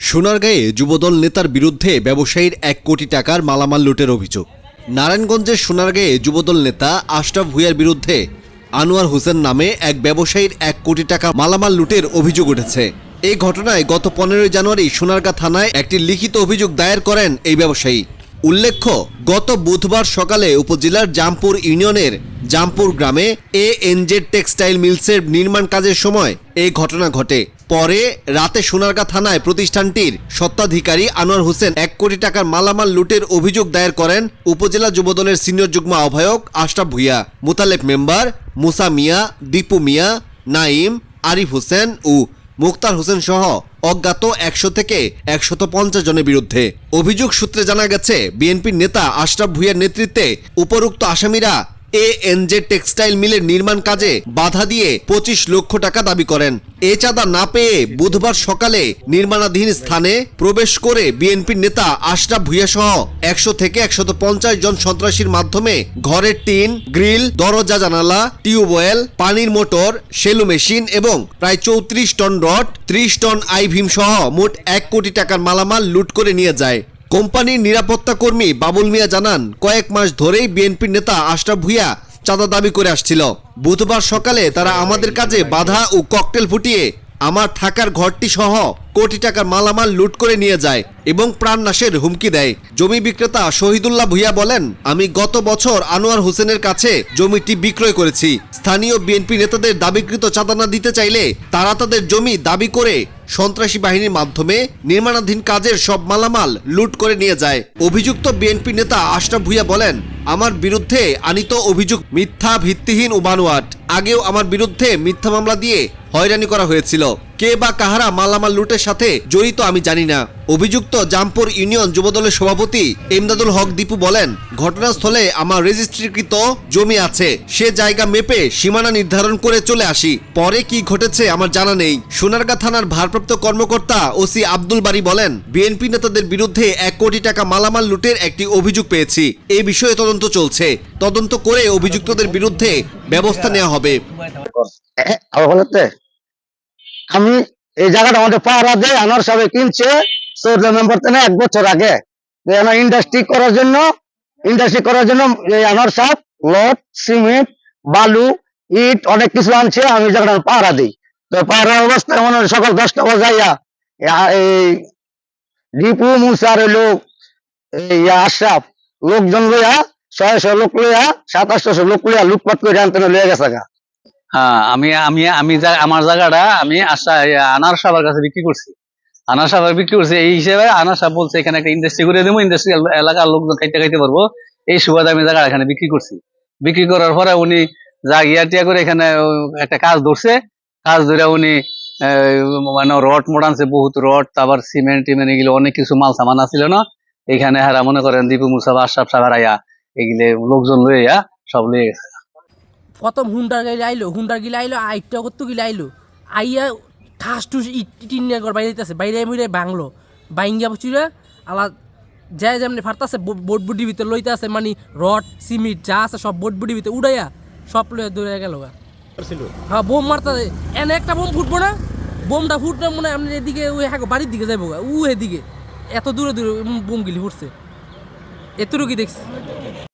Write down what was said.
সোনারগাঁয়ে যুবদল নেতার বিরুদ্ধে ব্যবসায়ীর এক কোটি টাকার মালামাল লুটের অভিযোগ। নারায়ণগঞ্জের সোনারগাঁয়ে যুবদল নেতা আশরাফ ভুইয়ার বিরুদ্ধে আনোয়ার হোসেন নামে এক ব্যবসায়ীর এক কোটি টাকা মালামাল লুটের অভিযোগ উঠেছে। এই ঘটনায় গত পনেরোই জানুয়ারি সোনারগাঁ থানায় একটি লিখিত অভিযোগ দায়ের করেন এই ব্যবসায়ী। উল্লেখ্য, গত বুধবার সকালে উপজেলার জামপুর ইউনিয়নের জামপুর গ্রামে এ এনজেড টেক্সটাইল মিলসের নির্মাণ কাজের সময় এই ঘটনা ঘটে। পরে রাতে সোনারগাঁ থানায় প্রতিষ্ঠানটির সত্ত্বাধিকারী আনোয়ার হোসেন এক কোটি টাকার মালামাল লুটের অভিযোগ দায়ের করেন উপজেলা যুবদলের সিনিয়র যুগ্ম আহ্বায়ক আশরাফ ভুইয়া। মুতালেব মেম্বার মুসা মিয়া, দীপু মিয়া, নাইম, আরিফ হোসেন ও মুক্তার হোসেন সহ অজ্ঞাত একশো থেকে একশত পঞ্চাশ জনের বিরুদ্ধে। অভিযোগ সূত্রে জানা গেছে, বিএনপির নেতা আশরাফ ভুইয়ার নেতৃত্বে উপরোক্ত আসামিরা এ এনজে টেক্সটাইল মিলের নির্মাণ কাজে বাধা দিয়ে পঁচিশ লক্ষ টাকা দাবি করেন। এ চাঁদা না পেয়ে বুধবার সকালে নির্মাণাধীন স্থানে প্রবেশ করে বিএনপির নেতা আশরাফ ভুইয়া সহ একশো থেকে একশত পঞ্চাশ জন সন্ত্রাসীর মাধ্যমে ঘরের টিন, গ্রিল, দরজা জানালা টিউবওয়েল পানির মোটর, সেলু মেশিন এবং প্রায় চৌত্রিশ টন রড, ত্রিশ টন আইভিম সহ মোট এক কোটি টাকার মালামাল লুট করে নিয়ে যায়। কোম্পানির নিরাপত্তা কর্মী বাবুল মিয়া জানান, কয়েক মাস ধরেই বিএনপির নেতা আশরাফ ভুইয়া চাঁদা দাবি করে আসছিল। বুধবার সকালে তারা আমাদের কাজে বাধা ও ককটেল ফুটিয়ে আমার থাকার ঘরটি সহ কোটি টাকার মালামাল লুট করে নিয়ে যায় এবং প্রাণনাশের হুমকি দেয়। জমি বিক্রেতা শহীদুল্লাহ ভুইয়া বলেন, আমি গত বছর আনোয়ার হোসেনের কাছে জমিটি বিক্রয় করেছি। স্থানীয় বিএনপি নেতাদের দাবিকৃত চাঁদানা দিতে চাইলে তারা তাদের জমি দাবি করে সন্ত্রাসী বাহিনীর মাধ্যমে নির্মাণাধীন কাজের সব মালামাল লুট করে নিয়ে যায়। অভিযুক্ত বিএনপি নেতা আশরাফ ভুইয়া বলেন আমার বিরুদ্ধে আনিত অভিযোগ মিথ্যা ভিত্তিহীন ও বানোয়াট আগেও আমার বিরুদ্ধে মিথ্যা মামলা দিয়ে হয়রানি করা হয়েছিল। কে বা কাহারা মালামাল লুটের সাথে জড়িত আমি জানি না। অভিযুক্ত জামপুর ইউনিয়ন যুবদলের সভাপতি এমদাদুল হক দীপু বলেন, ঘটনাস্থলে আমার রেজিস্ট্রিকৃত জমি আছে। সে জায়গা মেপে সীমানা নির্ধারণ করে চলে আসি। পরে কি ঘটেছে আমার জানা নেই। সোনারগাঁ থানার ভারপ্রাপ্ত কর্মকর্তা ওসি আব্দুল বাড়ি বলেন, বিএনপি নেতাদের বিরুদ্ধে এক কোটি টাকা মালামাল লুটের একটি অভিযোগ পেয়েছি। এই বিষয়ে তদন্ত চলছে। তদন্ত করে অভিযুক্তদের বিরুদ্ধে ব্যবস্থা নেওয়া হবে। আমি এই জায়গাটা আমাদের পাহারা দেয় আনার সাহেব কিনছে চৌদ্দ মেম্বার থেকে এক বছর আগে। ইন্ডাস্ট্রি করার জন্য ইন্ডাস্ট্রি করার জন্য এই আনার সাপ লট, সিমেন্ট, বালু, ইট, অনেক কিছু আনছে, আমি জায়গাটা পাহারা দিই। তো পাহারা অবস্থায় মনে হয় সকাল দশটা বাজাইয়া এই দীপু মুসার লোক এই আশরাফ, লোকজন লইয়া, ছয়শো লোক লইয়া, সাতাশশো লোক লইয়া লুটপাট করে আনতে লইয়া গেছে গা। হ্যাঁ আমি আমি আমি আমার জায়গাটা আমি আশা আনার সাহেবের কাছে বিক্রি করছি। আনার সাহেব বিক্রি করছি, এই হিসেবে আনার সাহেব বলছে, এখানে একটা ইন্ডাস্ট্রি করে দেবো ইন্ডাস্ট্রি এলাকার লোকজন খাইতে খাইতে পারব। এই সুবাদে আমি জায়গা এখানে বিক্রি করছি। বিক্রি করার পরে উনি যা গিয়া টিয়া করে এখানে একটা কাজ ধরছে। কাজ ধরে উনি মানে রড মোড়ানছে বহুত রড, তারপর সিমেন্ট টিমেন্ট এগুলো, অনেক কিছু মাল সামান আছিল না। এখানে হারা মনে করেন দীপু মুসাফ, আশরাফ সাহেব আইয়া এগুলো লোকজন লইয়া সব লইয়া গেছে। প্রথম হুন্ডার গাইলে আইলো হুন্ডার গিলে আইলো আইটা কত গিলে আইলো। আইয়া ঠাস টুস টিন্নে ঘর বাইরে দিতেছে বাইরে মুড়ে ভাঙলো। বাইঙ্গা বসিরা আলা যায় যেমনি ফারতাছে বোট বুডি ভিতরে লইতে আছে মানে রড সিমেন্ট যা আছে সব বোট বুডি ভিতরে উড়াইয়া সব লইয়া দৌড়ে গেল হ্যাঁ বোম মারতে এনে একটা বোম ফুটবো না? বোমটা ফুটলে মনে হয় আপনি এদিকে ওই হ্যাঁ বাড়ির দিকে যাইবো উ এদিকে এত দূরে দূরে বোম গিলি ফুটছে। এতটুকু দেখছি।